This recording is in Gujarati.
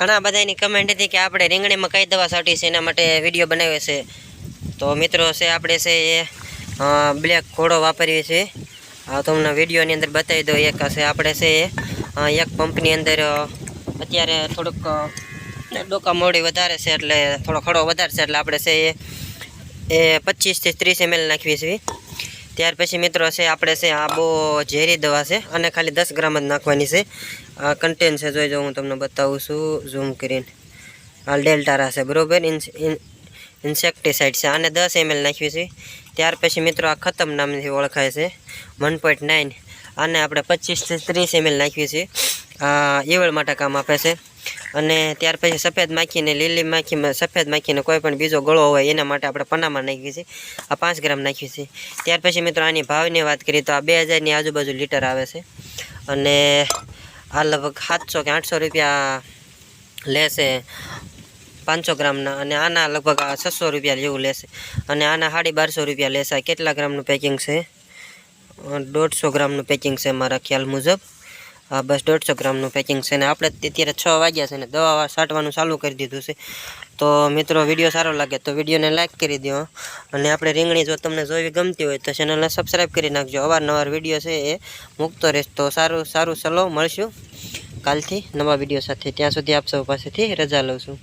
ઘણા બધાની કમેન્ટ હતી કે આપણે રીંગણીમાં કઈ દવા સાટી છે, એના માટે વીડિયો બનાવ્યો છે. તો મિત્રો છે, આપણે છે એ બ્લેક ઘોડો વાપરીએ છીએ. તમને વિડીયોની અંદર બતાવી દઉં. એક છે, આપણે છે એ એક પંપની અંદર અત્યારે થોડુંક ડોકા મોડી વધારે છે, એટલે થોડો ખડો વધારે છે, એટલે આપણે છે એ એ પચીસથી ત્રીસ એમએલ નાખીએ છીએ. ત્યાર પછી મિત્રો છે, આપણે છે આબો ઝેરી દવા છે અને ખાલી દસ ગ્રામ જ નાખવાની છે. કન્ટેન છે, જોઈ જો હું તમને બતાવું છું ઝૂમ કરીને. આ ડેલ્ટારા છે, બરોબર? ઇન્સેક્ટિસાઇડ છે, આને દસ એમએલ નાખ્યું છે. ત્યાર પછી મિત્રો આ ખતમ નામથી ઓળખાય છે વન પોઈન્ટ નાઇન આને આપણે પચીસથી ત્રીસ એમએલ નાખ્યું છે ઈવળ માટે કામ આપે છે. અને ત્યાર પછી સફેદ માખીને, લીલી માખીમાં સફેદ માખીને કોઈ પણ બીજો ગળો હોય, એના માટે આપણે પનામાં નાખીએ છીએ. આ પાંચ ગ્રામ નાખીએ છીએ ત્યાર પછી મિત્રો આની ભાવની વાત કરીએ તો આ બે હજારની આજુબાજુ લીટર આવે છે. અને આ લગભગ સાતસો કે આઠસો રૂપિયા લેશે પાંચસો ગ્રામના, અને આના લગભગ છસો રૂપિયા જેવું લેશે. અને આના સાડી બારસો રૂપિયા લેશે. કેટલા ગ્રામનું પેકિંગ છે? દોઢસો ગ્રામનું પેકિંગ છે મારા ખ્યાલ મુજબ. હા, બસ દોઢસો ગ્રામનું પેકિંગ છે ને આપણે અત્યારે છ વાગ્યા છે ને દવા છાંટવાનું ચાલુ કરી દીધું છે. તો મિત્રો, વીડિયો સારો લાગે તો વિડીયોને લાઇક કરી દો. અને આપણે રીંગણી જો તમને જોવી ગમતી હોય તો ચેનલને સબસ્ક્રાઈબ કરી નાખજો. અવારનવાર વીડિયો છે એ મૂકતો રહેશ. તો સારું સારું ચલો મળશું. કાલથી નવા વીડિયો સાથે. ત્યાં સુધી આપ સૌ પાસેથી રજા લઉં છું.